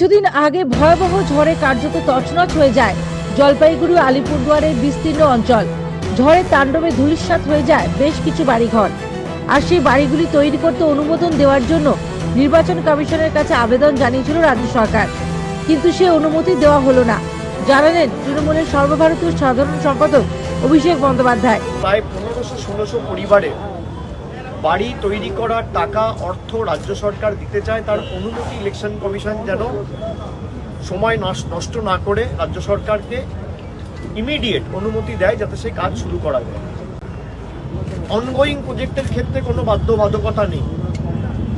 কিছুদিন আগে ভয়াবহ ঝড়ে কার্যত তছনছ হয়ে যায় জলপাইগুড়ি আলিপুরদুয়ারের বিস্তীর্ণ অঞ্চল। ঝড়ের তাণ্ডবে ধূলিসাৎ হয়ে যায় বেশ কিছু বাড়িঘর। আর সেই বাড়িগুলি তৈরি করতে অনুমোদন দেওয়ার জন্য নির্বাচন কমিশনের কাছে আবেদন জানিয়েছিল রাজ্য সরকার। কিন্তু সে অনুমতি দেওয়া হলো না। জানালেন তৃণমূলের সর্বভারতীয় সাধারণ সম্পাদক অভিষেক বন্দ্যোপাধ্যায়। প্রায় পনেরোশো ষোলোশো পরিবারে বাড়ি তৈরি করার টাকা অর্থ রাজ্য সরকার দিতে চায়, তার অনুমতি ইলেকশন কমিশন যেন সময় নষ্ট- না করে রাজ্য সরকারকে ইমিডিয়েট অনুমতি দেয় যাতে সে কাজ শুরু করা যায়। অনগোয়িং প্রজেক্টের ক্ষেত্রে কোনো বাধ্যবাধকতা নেই।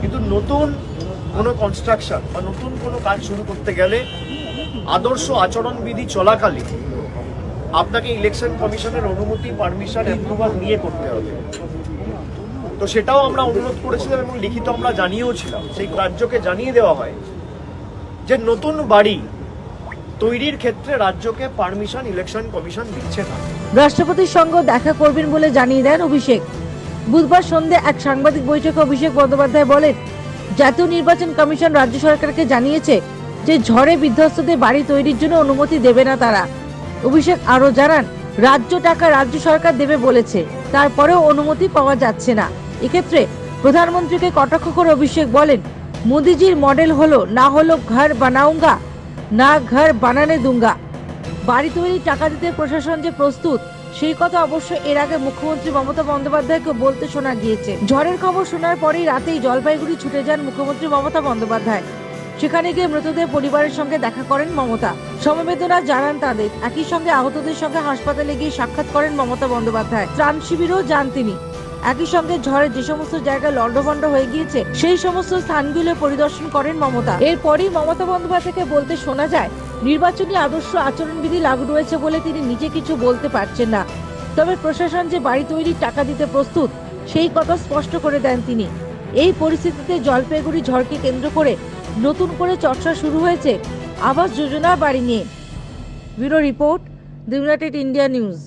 কিন্তু নতুন কোনো কনস্ট্রাকশন বা নতুন কোনো কাজ শুরু করতে গেলে আদর্শ আচরণবিধি চলাকালীন আপনাকে ইলেকশন কমিশনের অনুমতি পারমিশন অ্যাপ্রুভাল নিয়ে করতে হবে। তো সেটাও আমরা অনুরোধ করেছিলাম এবং লিখিত আমরা জানিয়েও ছিলাম সেই রাজ্যকে জানিয়ে দেওয়া হয় যে নতুন বাড়ি তৈরির ক্ষেত্রে রাজ্যকে পারমিশন, ইলেকশন কমিশন দিচ্ছে না। রাষ্ট্রপতির সঙ্গে দেখা করবেন বলে জানিয়ে দেন অভিষেক। বুধবার সন্ধে এক সাংবাদিক বৈঠকে অভিষেক বন্দ্যোপাধ্যায় বলেন, জাতীয় নির্বাচন কমিশন রাজ্য সরকারকে জানিয়েছে যে ঝড়ে বিধ্বস্তদের বাড়ি তৈরির জন্য অনুমতি দেবে না তারা। অভিষেক আরও জানান, রাজ্য টাকা রাজ্য সরকার দেবে বলেছে, তারপরেও অনুমতি পাওয়া যাচ্ছে না। এক্ষেত্রে প্রধানমন্ত্রীকে কটাক্ষ করে অভিষেক বলেন, মোদিজির মডেল হলো না হলো ঘর বানাউঙ্গা, না ঘর বানানে দুঙ্গা। বাড়ি তৈরি টাকা দিতে প্রশাসন যে প্রস্তুত, সেই কথা অবশ্য এর আগে মুখ্যমন্ত্রী মমতা বন্দ্যোপাধ্যায়কে বলতে শোনা গিয়েছে। ঝড়ের খবর শোনার পরেই রাতেই জলপাইগুড়ি ছুটে যান মুখ্যমন্ত্রী মমতা বন্দ্যোপাধ্যায়। সেখানে গিয়ে মৃতদের পরিবারের সঙ্গে দেখা করেন মমতা। সমবেদনা জানান তাদের। একই সঙ্গে আহতদের সঙ্গে হাসপাতালে গিয়ে সাক্ষাৎ করেন মমতা বন্দ্যোপাধ্যায়। ত্রাণ শিবিরও যান তিনি। একই সঙ্গে ঝড়ে যে সমস্ত জায়গা লন্ডভন্ড হয়ে গিয়েছে, সেই সমস্ত স্থানগুলো পরিদর্শন করেন মমতা। এরপরই মমতা বন্দ্যোপাধ্যায়কে বলতে শোনা যায়, নির্বাচনী আদর্শ আচরণবিধি লাগু রয়েছে বলে তিনি নিজে কিছু বলতে পারছেন না। তবে প্রশাসন যে বাড়ি তৈরির টাকা দিতে প্রস্তুত, সেই কথা স্পষ্ট করে দেন তিনি। এই পরিস্থিতিতে জলপাইগুড়ি ঝড়কে কেন্দ্র করে নতুন করে চর্চা শুরু হয়েছে আবাস যোজনা বাড়ি নিয়ে। Bureau report the United India News.